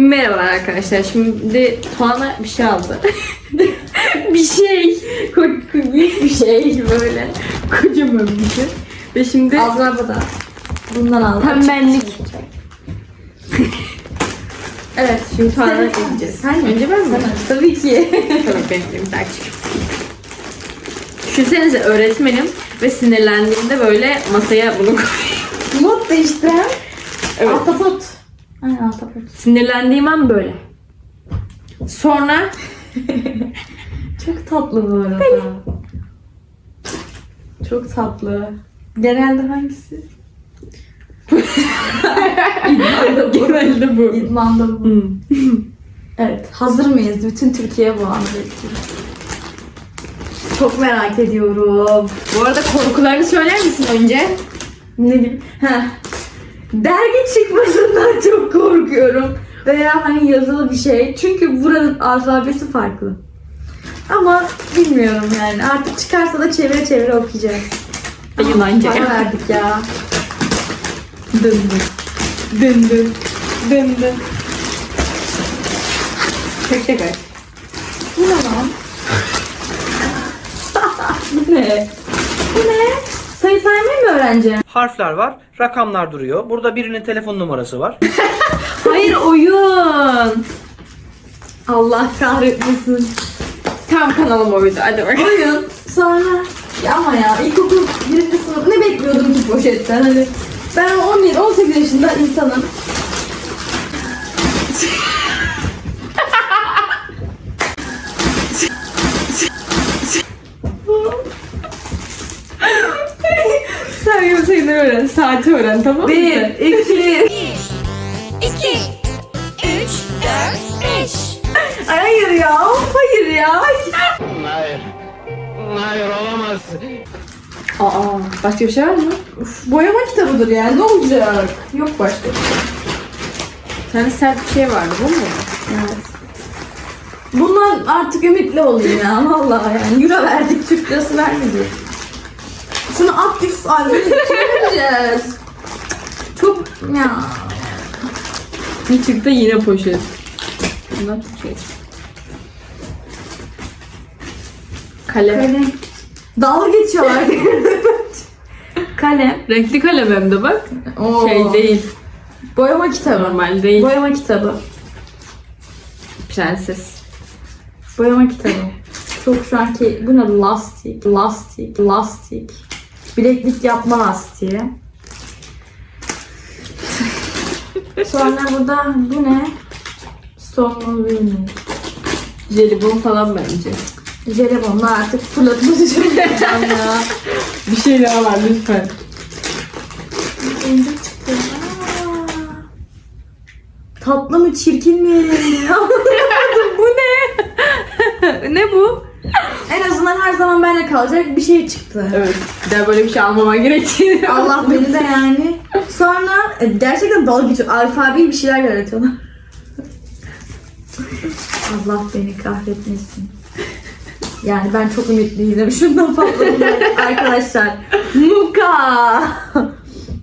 Merhabalar arkadaşlar. Şimdi Tuana bir şey aldı. bir şey. Büyük bir şey böyle. Kocaman bir şey. Ve şimdi Azra bu da. Bundan aldım. tembellik. evet şimdi Tuana'ya Sen- gideceğiz. sen- Önce ben mi? Tabii ki. Tabii benim bir dakika. Düşünsenize öğretmenim ve sinirlendiğimde böyle masaya bunu koyuyor. Not değiştiren. Evet. Ahtapot. Aynen. Sinirlendiğim an böyle. Sonra Çok tatlı bu arada. Çok tatlı. Genelde hangisi? İdmanda bu. genelde bu. İdmanda bu. Hmm. Evet. Hazır mıyız? Bütün Türkiye bu anda. Çok merak ediyorum. Bu arada korkularını söyler misin önce? Ne gibi? Heh. Dergi çıkmasından çok korkuyorum. Veya hani yazılı bir şey. Çünkü buranın alfabesi farklı. Ama bilmiyorum yani. Artık çıkarsa da çevire çevire okuyacağız. Yunanca. Para verdik ya. Dın dın. Dın dın. Dın dın. Çok şaka. Bu ne lan? Bu ne? Bu ne? Sayı saymayı mı öğreneceğim? harfler var, rakamlar duruyor. Burada birinin telefon numarası var. Hayır oyun. Allah kahretmesin. Tam kanalım oydu. Hadi bakalım. Oyun. Sonra ya ama ya ilkokul birinci sınıf ne bekliyordum ki poşetten hani ben 17-18 yaşında insanım. Saati öğren tamam mı? 1, 2, 2, 3, 4, 5. hayır ya, of, hayır ya. Hayır. Hayır olamaz. Aa, başka bir şey var mı? Uf, boyama kitabıdır yani ne olacak? Yok başka. Bir tane sert bir şey vardı bu mu? Evet. Bundan artık ümitli olayım ya vallahi yani. Euro verdik Türk lirası vermedi. Şunu aktif albümü çevireceğiz. Çok ya. Bir çıktı yine poşet. Çok şey. Kalem. Kalem. Dalga geçiyorlar. Kalem. Renkli kalem hem de bak. Oo. Şey değil. Boyama kitabı. Normal değil. Boyama kitabı. Prenses. Boyama kitabı. Çok şu anki bu ne lastik, lastik, lastik. Bileklik yapma lastiği. Sonra burada bu ne? Sonlu ürünü. Jelibon falan bence. Jelibonla artık fırlatma düşüneceğim ya. Bir şey daha var lütfen. Oyuncak çıktı. Aa. Tatlı mı çirkin mi? bu ne? ne bu? En azından her zaman benimle kalacak bir şey çıktı. Evet. Bir daha böyle bir şey almaman gerektiğini. Allah beni de yani. Sonra e, gerçekten dalga geçiyor. Alfabi bir şeyler yaratıyorlar. Allah beni kahretmesin. Yani ben çok ümitliydim. Şundan patladım arkadaşlar. Muka.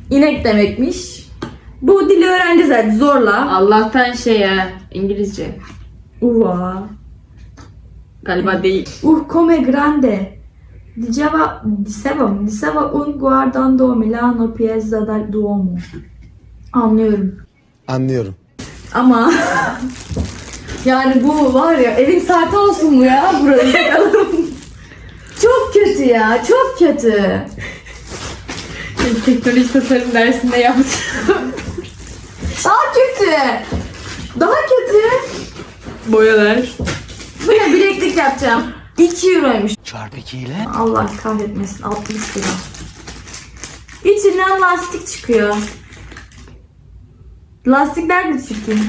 İnek demekmiş. Bu dili öğreneceğiz zorla. Allah'tan şey ya. İngilizce. Uva. Galiba değil. Uh come grande. Diceva, diceva, diceva un guardando Milano Piazza del Duomo. Anlıyorum. Anlıyorum. Ama yani bu var ya evin saati olsun bu ya burayı bakalım. çok kötü ya çok kötü. Teknoloji tasarım dersinde yaptım. Daha kötü. Daha kötü. Boyalar. Bu ne bileklik yapacağım. 2 euroymuş. Çarpı 2 ile Allah kahretmesin 60 lira. İçinden lastik çıkıyor. Lastikler mi çirkin?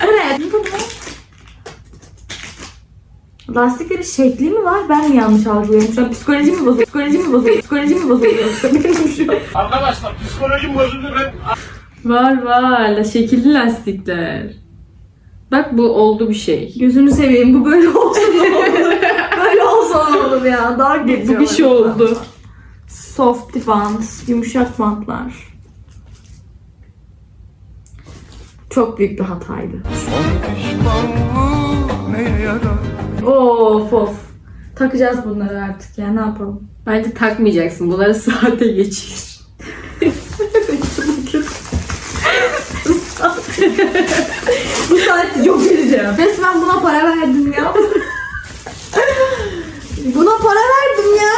evet. Bu ne? Lastiklerin şekli mi var? Ben mi yanlış algılıyorum? Şu an psikoloji mi bozuluyor? Psikoloji mi bozuluyor? Psikoloji mi şu. Arkadaşlar psikolojim bozuldu ben. Var var. Şekilli lastikler. Bak bu oldu bir şey. Gözünü seveyim bu böyle olsa ne olur? böyle olsa ne olur ya? Dar Bu, bu bir şey oldu. Soft bands, yumuşak bantlar. Çok büyük bir hataydı. Of of. Takacağız bunları artık ya ne yapalım. Bence takmayacaksın. Bunları saate geçir. Bu saati yok edeceğim. Resmen buna para verdim ya. buna para verdim ya.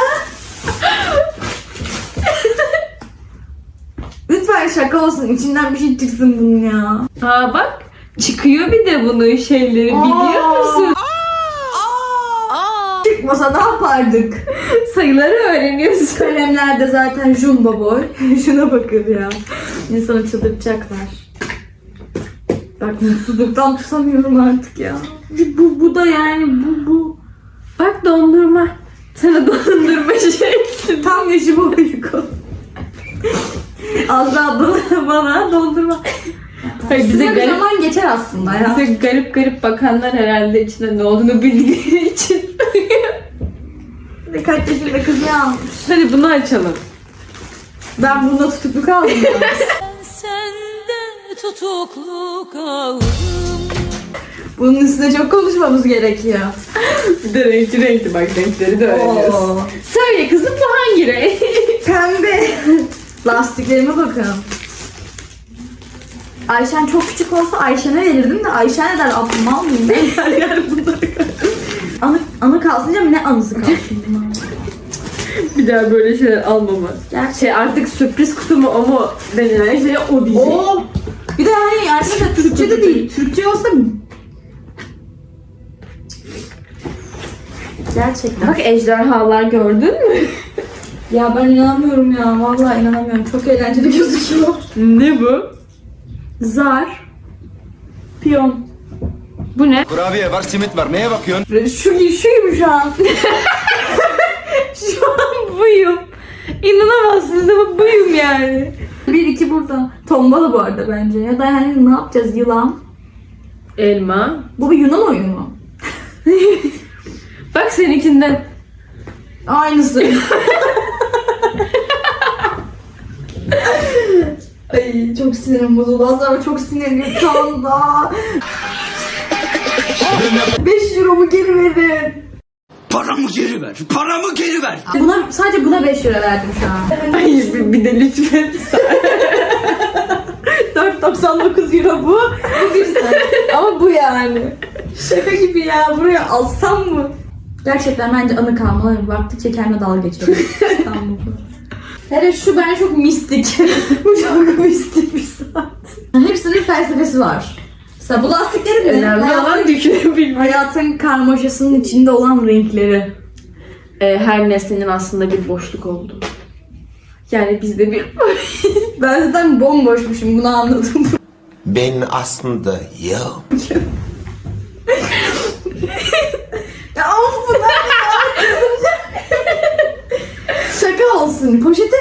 Lütfen şaka olsun. içinden bir şey çıksın bunun ya. Aa bak. Çıkıyor bir de bunun şeyleri biliyor Aa. musun? Çıkmasa ne yapardık? Sayıları öğreniyorsun. Kalemlerde zaten jumbo boy. Şuna bakın ya. İnsanı çıldırtacaklar. Bak mutsuzluktan tutamıyorum artık ya. Bu, bu da yani bu bu. Bak dondurma. Sana dondurma şey. Tam yaşıma uygun. Azra bana, bana dondurma. Hayır, bize bir garip, zaman geçer aslında ya. bize garip garip bakanlar herhalde içinde ne olduğunu bildikleri için. Kaç yaşında kız ne almış? Hadi bunu açalım. Ben bunda tutuklu kaldım ya. Tutuklu kaldım Bunun üstüne çok konuşmamız gerekiyor. Bir de renkli renkli bak renkleri de öğreniyorsun. Oo. Söyle kızım bu hangi renk? Pembe. Lastiklerime bakın. Ayşen çok küçük olsa Ayşen'e verirdim de Ayşen ne der aklım almayayım ben her yer bunları anı, anı kalsın diyeceğim ne anısı kalsın bunlar. bir daha böyle şeyler almama. Gerçi. Şey artık sürpriz kutu mu o mu denilen şey o diyecek. Oo. Bir de hani arkadaşlar Türkçe de değil. Türkçe olsa Gerçekten. Bak ejderhalar gördün mü? Ya ben inanamıyorum ya. Vallahi inanamıyorum. Çok eğlenceli gözüküyor. ne bu? Zar. Piyon. Bu ne? Kurabiye var, simit var. Neye bakıyorsun? Şu, şuyum şu an. Şu an buyum. İnanamazsınız ama buyum yani. Bir iki burada. Tombala bu arada bence. Ya da hani ne yapacağız yılan? Elma. Bu bir Yunan oyunu mu? Bak seninkinden. Aynısı. Ay çok sinirim bozuldu. Az sonra çok sinirliyim şu anda. 5 euromu geri verin. Paramı geri ver. Paramı geri ver. Buna sadece buna 5 euro verdim şu an. Hayır bir, bir de lütfen. 4.99 euro bu. Bu bir. Ama bu yani. Şaka gibi ya. Buraya alsam mı? Gerçekten bence anı kalmalı. Baktıkça kendime dalga geçiyorum. İstanbul'da. Hele şu ben çok mistik. bu çok mistik bir saat. Hepsinin felsefesi var. Mesela bu lastiklerin de Önemli hayatın, olan düşünebilmek. hayatın karmaşasının içinde olan renkleri. Ee, her nesnenin aslında bir boşluk oldu. Yani bizde bir... Ben zaten bomboşmuşum bunu anladım. Ben aslında yok. Ya of bunlar ne ya? Şaka olsun. Poşete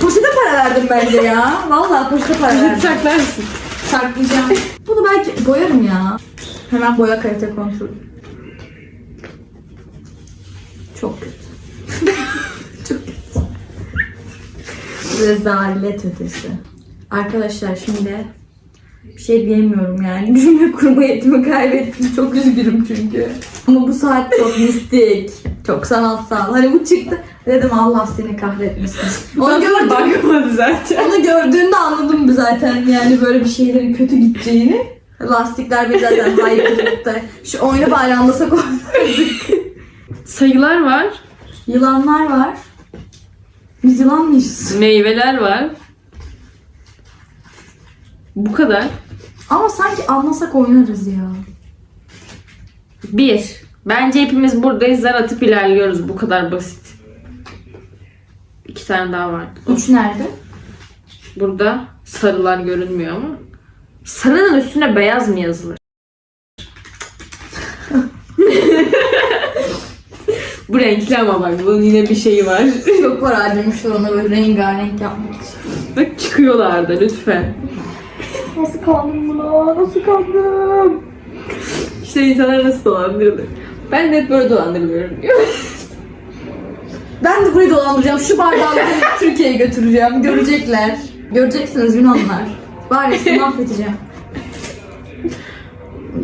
poşete para verdim bence ya. Vallahi poşete para verdim. Saklarsın. Saklayacağım. Bunu belki boyarım ya. Hemen boya kalite kontrol. Çok kötü. Çok kötü. Rezalet ötesi. Arkadaşlar şimdi bir şey diyemiyorum yani. Cümle kurma yetimi kaybettim. Çok üzgünüm çünkü. Ama bu saat çok mistik. Çok sanatsal. Hani bu çıktı. Dedim Allah seni kahretmesin. Onu gördüm. Bakmadı zaten. Onu gördüğümde anladım zaten yani böyle bir şeylerin kötü gideceğini. Lastikler bir zaten haykırıkta. Şu oyunu bari anlasak oynardık. Sayılar var. Yılanlar var. Biz yılan mıyız? Meyveler var. Bu kadar. Ama sanki anlasak oynarız ya. Bir. Bence hepimiz buradayız. Zar atıp ilerliyoruz. Bu kadar basit. İki tane daha var. Üç nerede? Burada sarılar görünmüyor ama. Sarının üstüne beyaz mı yazılır? Bu renkli ama bak bunun yine bir şeyi var. Çok para harcamışlar ona böyle rengarenk yapmak için. bak çıkıyorlardı lütfen. Nasıl kaldım buna? Nasıl kaldım? İşte insanlar nasıl dolandırılır? Ben de hep böyle dolandırılıyorum diyor. Ben de burayı dolandıracağım. Şu bardağı Türkiye'ye götüreceğim. Görecekler. Göreceksiniz Yunanlar. Var ya sizi mahvedeceğim.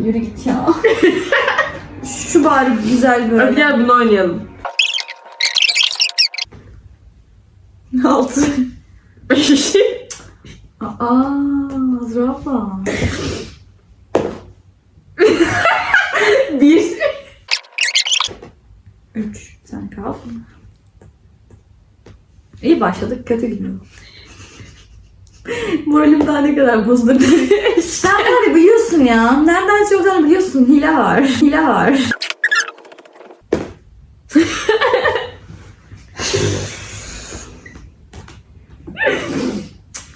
Yürü git ya. Şu bari güzel böyle. Hadi gel bunu oynayalım. Altı. Aa, Azra abla. Bir. Üç. Sen kal. İyi başladık, kötü gidiyor. Moralim daha ne kadar bozulur. Sen ya biliyorsun ya. Nereden çıkacağını biliyorsun. Hile var. Hile var.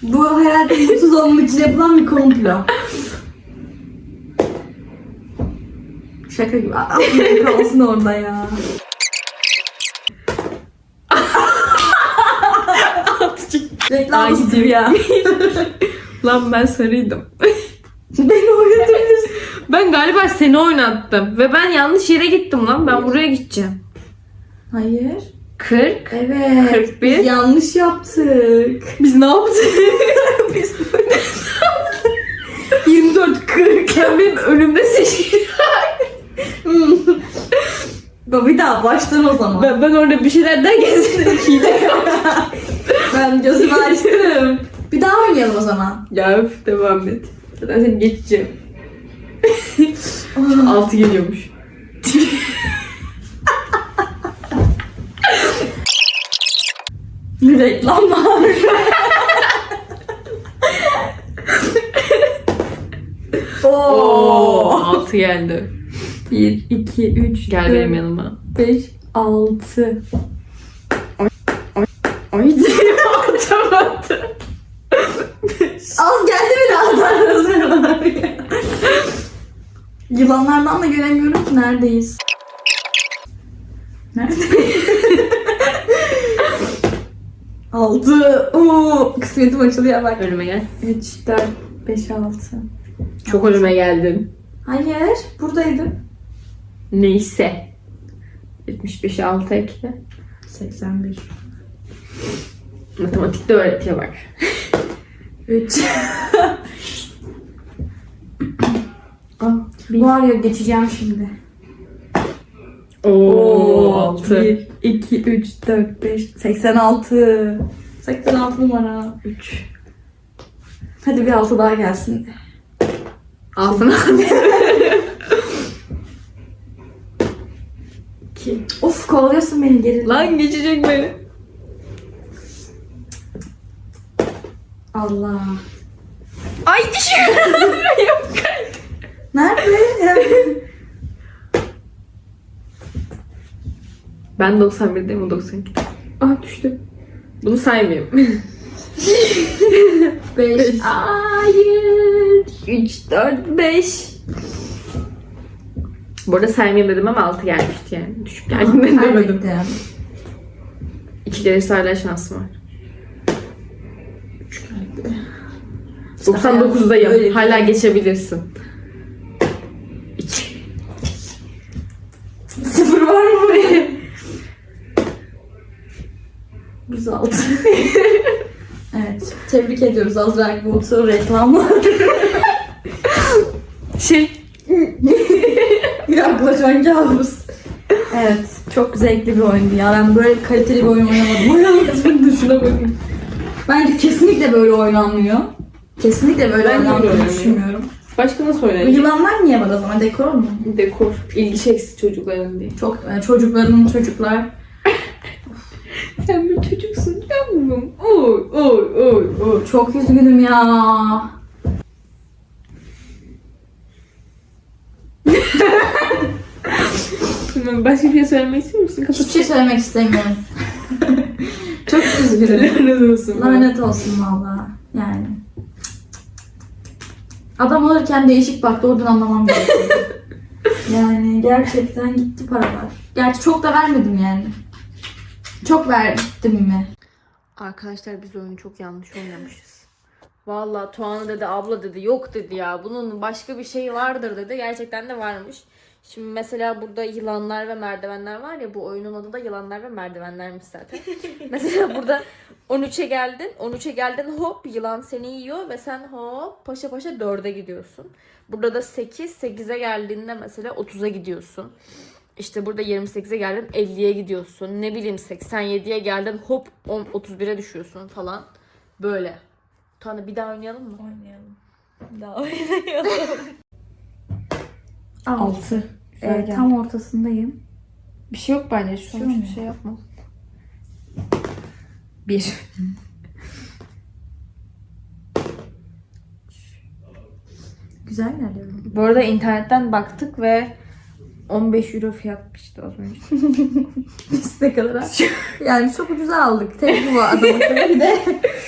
Bu hayatın mutsuz olmak için yapılan bir komplo. Şaka gibi. Aklım kalsın orada ya. Reklam tutuyor ya. Lan ben sarıydım. Beni oynatabilirsin. Ben galiba seni oynattım. Ve ben yanlış yere gittim lan. Ben buraya gideceğim. Hayır. 40. Evet. 41. Biz yanlış yaptık. Biz ne yaptık? Biz 24 40. Sen benim önümde. Baba bir daha baştan o zaman. Ben, ben orada bir şeyler derken senin hile. Ben gözümü açtım. Bir daha oynayalım o zaman. Ya öf devam et. Zaten seni geçeceğim. Altı geliyormuş. Reklam var. Oo, Oo. altı geldi. 1, 2, 3, Gel benim yanıma. 5, 6. Ay atamadım. Yılanlardan da göremiyorum ki neredeyiz. Nerede? 6. Oo, kısmetim açılıyor bak. Önüme gel. 3, 4, 5, 6. Çok önüme geldin. Hayır, buradaydım. Neyse. 75'e 6 ekle. 81. Matematikte öğretiyor bak. 3. Var ya geçeceğim şimdi. Oo, 6. 1, 2, 3, 4, 5, 86. 86 numara. 3. Hadi bir 6 daha gelsin. Altına 2. Of kovalıyorsun beni geri. Lan geçecek beni. Allah. Ay düşüyor. Nerede? ben 91'deyim o 92. Ah düştü. Bunu saymayayım. 5. Hayır. 3, 4, 5. Bu arada saymayayım dedim ama 6 gelmişti yani. Düşük geldiğinden demedim. Kaybettim. İki gelirse hala şansım var. 99'dayım. Öyle bir- Hala geçebilirsin. Sıfır var mı buraya? 106. evet. Tebrik ediyoruz Azra Bulut'u reklamla. Şey. Yaklaşan kabus. Evet. Çok zevkli bir oyundu ya. Ben böyle kaliteli bir oyun oynamadım. Oynanmasının dışına bakın. Bence kesinlikle böyle oynanmıyor. Kesinlikle böyle Ben oynamıyorum. düşünmüyorum. Başka nasıl Bu oynayacağım? yılanlar niye var o zaman? Dekor mu? Dekor. İlgi çeksin çocukların diye. Çok e, çocukların çocuklar. Sen bir çocuksun yavrum. Oy oy oy oy. Çok üzgünüm ya. Tamam, Başka bir şey söylemek istiyor musun? Hiçbir şey söylemek istemiyorum. Çok üzgünüm. Lanet olsun. Lanet olsun valla. Yani. Adam alırken değişik baktı oradan anlamam gerekiyor. yani gerçekten gitti paralar. Gerçi çok da vermedim yani. Çok verdim mi? Arkadaşlar biz oyunu çok yanlış oynamışız. Vallahi Tuana dedi abla dedi yok dedi ya bunun başka bir şeyi vardır dedi. Gerçekten de varmış. Şimdi mesela burada yılanlar ve merdivenler var ya bu oyunun adı da yılanlar ve merdivenlermiş zaten. mesela burada 13'e geldin. 13'e geldin hop yılan seni yiyor ve sen hop paşa paşa 4'e gidiyorsun. Burada da 8. 8'e geldiğinde mesela 30'a gidiyorsun. İşte burada 28'e geldin 50'ye gidiyorsun. Ne bileyim 87'ye geldin hop 10, 31'e düşüyorsun falan. Böyle. Tanrı bir daha oynayalım mı? Oynayalım. Daha oynayalım. 6. Ee, tam ortasındayım. Bir şey yok bence şu an mu? hiçbir şey yapma. 1. Güzel ilerliyor. Bu arada internetten baktık ve 15 euro fiyatmıştı az önce. ne kadar ha? Yani çok ucuza aldık. Tek bu adamın bir de.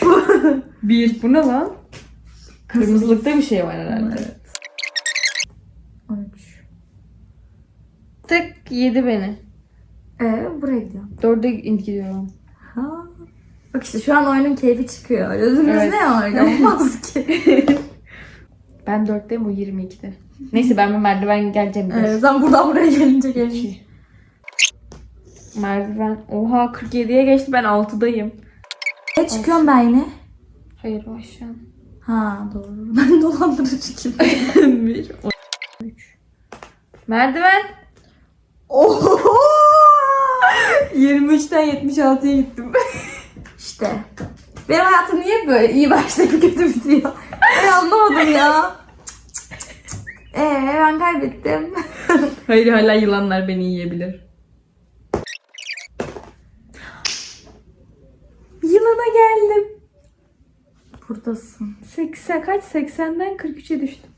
Bir. Bu ne lan? Kırmızılıkta bir şey var herhalde. Tık yedi beni. Ee, buraya gidiyorum. Dörde gidiyorum. Ha. Bak işte şu an oyunun keyfi çıkıyor. Gözümüz Evet. ne var? Olmaz ki. Ben dörtteyim o 22'de. Neyse ben bir merdiven geleceğim. Evet, sen buradan buraya gelince gelin. İki. Merdiven. Oha 47'ye geçti ben 6'dayım. E çıkıyorum ben yine. Hayır o aşağı. Ha doğru. Ben dolandırıcı gibi. bir. Üç. Merdiven. Oho! 23'ten 76'ya gittim. İşte. Benim hayatım niye böyle iyi başlayıp kötü bitiyor? Ben anlamadım ya. Ee ben kaybettim. Hayır hala yılanlar beni yiyebilir. Yılana geldim. Buradasın. 80 kaç? 80'den 43'e düştüm.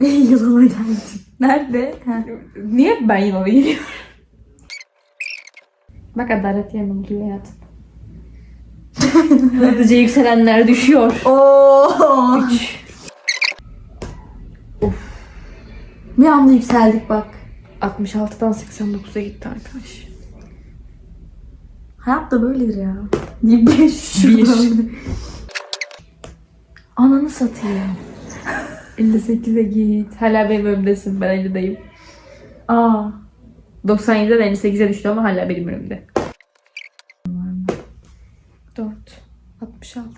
Yılana geldim. Nerede? Ha. Niye ben yılana geliyorum? Bak adalet yerini buluyor hayatım. Hızlıca yükselenler düşüyor. Oo. Bir anda yükseldik bak. 66'dan 89'a gitti arkadaş. Hayat da böyledir ya. Bir. Bir. Ananı satayım. 58'e git. Hala benim önümdesin. Ben 50'deyim. Aa. 97'den 58'e düştü ama hala benim önümde. 4. 66.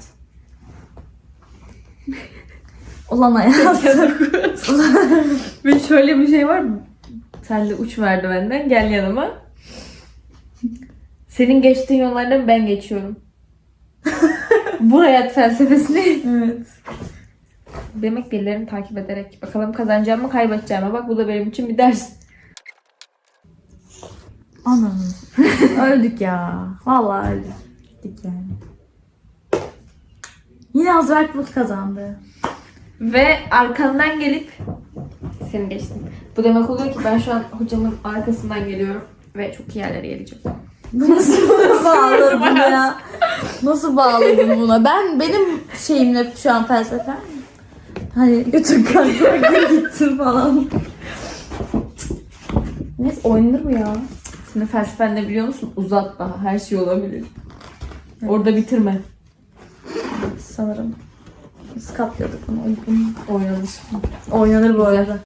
Olan hayat. Ve şöyle bir şey var. Sen de uç merdivenden gel yanıma. Senin geçtiğin yollardan ben geçiyorum. Bu hayat felsefesini evet. Demek birilerini takip ederek bakalım kazanacağım mı kaybedeceğim mi? Bak bu da benim için bir ders. Anam. öldük ya. Vallahi öldük. Gittik yani. Yine Azrak Bulut kazandı. Ve arkandan gelip seni geçtim. Bu demek oluyor ki ben şu an hocamın arkasından geliyorum ve çok iyi yerlere geleceğim. Nasıl bağladın ya? Nasıl bağladın buna? Ben benim şeyimle şu an felsefem. Hani götür kanka gittin falan. Neyse oynanır mı ya? Senin felsefen ne biliyor musun? Uzat daha. Her şey olabilir. Orada bitirme. Sanırım. Biz katlıyorduk bunu. Uygun. Oynanır. Oynanır bu arada.